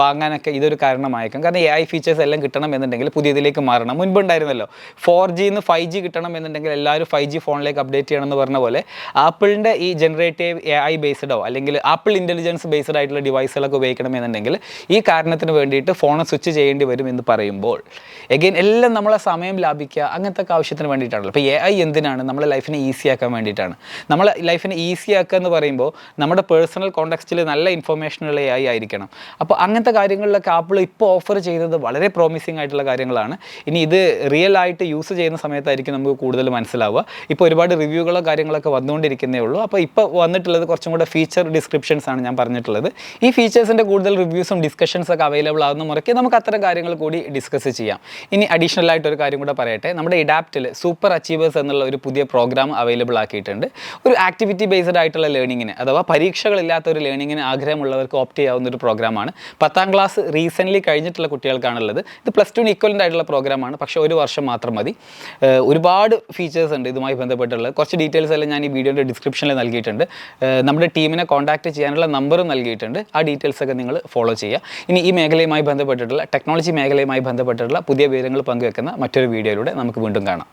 വാങ്ങാനൊക്കെ ഇതൊരു കാരണമായേക്കാം. കാരണം എ ഐ ഫീച്ചേഴ്സ് എല്ലാം കിട്ടണം എന്നുണ്ടെങ്കിൽ പുതിയതിലേക്ക് മാറണം. മുൻപുണ്ടായിരുന്നല്ലോ ഫോർ ജിന്ന് ഫൈവ് ജി കിട്ടണം എന്നുണ്ടെങ്കിൽ എല്ലാവരും ഫൈവ് ജി ഫോണിലേക്ക് അപ്ഡേറ്റ് ചെയ്യണം എന്ന് പറഞ്ഞ പോലെ ആപ്പിളിന്റെ ഈ ജനറേറ്റീവ് എ ഐ ബേസ്ഡോ അല്ലെങ്കിൽ ആപ്പിൾ ഇന്റലിജൻസ് ബേസ്ഡ് ആയിട്ടുള്ള ഡിവൈസുകളൊക്കെ ഉപയോഗിക്കണമെന്നുണ്ടെങ്കിൽ ഈ കാരണത്തിന് വേണ്ടിയിട്ട് ഫോൺ സ്വിച്ച് ചെയ്യേണ്ടി വരും എന്ന് പറയുമ്പോൾ എഗെയിൻ എല്ലാം നമ്മളെ സമയം ലാഭിക്കുക അങ്ങനത്തെ ആവശ്യത്തിന് വേണ്ടിയിട്ടാണല്ലോ. അപ്പോൾ എ ഐ എന്തിനാണ് നമ്മളെ ലൈഫിനെ ഈസി ആക്കാൻ വേണ്ടിയിട്ടാണ്? നമ്മളെ ലൈഫിനെ ഈസി ആക്കുക എന്ന് പറയുമ്പോൾ നമ്മുടെ പേഴ്സണൽ കോണ്ടാക്സ്റ്റിൽ നല്ല ഇൻഫർമേഷനുള്ള എ ഐ ആയിരിക്കണം. അപ്പോൾ അങ്ങനത്തെ കാര്യങ്ങളിലൊക്കെ ആപ്പിൾ ഇപ്പോൾ ഓഫർ ചെയ്തത് വളരെ പ്രോമിസിംഗ് ആയിട്ടുള്ള കാര്യങ്ങളാണ്. ഇനി ഇത് റിയൽ ആയിട്ട് യൂസ് ചെയ്യുന്ന സമയത്തായിരിക്കും നമുക്ക് കൂടുതൽ മനസ്സിലാവുക. ഇപ്പോൾ ഒരുപാട് റിവ്യൂകളോ കാര്യങ്ങളൊക്കെ വന്നുകൊണ്ടിരിക്കുന്നേ ഉള്ളൂ. അപ്പോൾ ഇപ്പോൾ വന്നിട്ടുള്ളത് കുറച്ചും കൂടെ ഫീച്ചർ ഡിസ്ക്രിപ്ഷൻസ് ആണ് ഞാൻ പറഞ്ഞിട്ടുള്ളത്. ഈ ഫീച്ചേഴ്സിന്റെ കൂടുതൽ റിവ്യൂസും ഡിസ്കഷൻസ് ഒക്കെ അവൈലബിൾ ആകുന്ന മുറയ്ക്ക് നമുക്ക് അത്തരം കാര്യങ്ങൾ കൂടി ഡിസ്കസ് ചെയ്യാം. ഇനി അഡീഷണൽ ആയിട്ട് ഒരു കാര്യം കൂടെ പറയട്ടെ. നമ്മുടെ ഇഡാപ്റ്റിൽ സൂപ്പർ അച്ചീവേഴ്സ് എന്നുള്ള ഒരു പുതിയ പ്രോഗ്രാം അവൈലബിൾ ആക്കിയിട്ടുണ്ട്. ഒരു ആക്ടിവിറ്റി ബേസ്ഡ് ആയിട്ടുള്ള ലേണിങ്ങിന് അഥവാ പരീക്ഷകളില്ലാത്ത ഒരു ലേണിങ്ങിന് ആഗ്രഹമുള്ളവർക്ക് ഓപ്റ്റ് ചെയ്യാവുന്ന ഒരു പ്രോഗ്രാമാണ് പത്താം ക്ലാസ് റീസെന്റ്ലി കഴിഞ്ഞിട്ടുള്ള കുട്ടികൾക്കാണുള്ളത്. ഇത് പ്ലസ് ടുവിന് ഇക്വലന്റ് ആയിട്ടുള്ള പ്രോഗ്രാമാണ് പക്ഷേ ഒരു വർഷം മാത്രം മതി. ഒരുപാട് ഫീച്ചേഴ്സ് ഉണ്ട് ഇതുമായി ബന്ധപ്പെട്ടുള്ളത്. കുറച്ച് ഡീറ്റെയിൽസ് എല്ലാം ഞാൻ ഈ വീഡിയോയുടെ ഡിസ്ക്രിപ്ഷനിൽ നൽകിയിട്ടുണ്ട്. നമ്മുടെ ടീമിനെ കോൺടാക്ട് ചെയ്യാനുള്ള നമ്പറും നൽകിയിട്ടുണ്ട്. ആ ഡീറ്റെയിൽസ് ഒക്കെ നിങ്ങൾ ഫോളോ ചെയ്യുക. ഇനി ഈ മേഖലയുമായി ബന്ധപ്പെട്ടിട്ടുള്ള ടെക്നോളജി മേഖലയുമായി ബന്ധപ്പെട്ടിട്ടുള്ള പുതിയ വിവരങ്ങൾ പങ്കുവെക്കുന്ന മറ്റൊരു വീഡിയോയിലൂടെ നമുക്ക് വീണ്ടും കാണാം.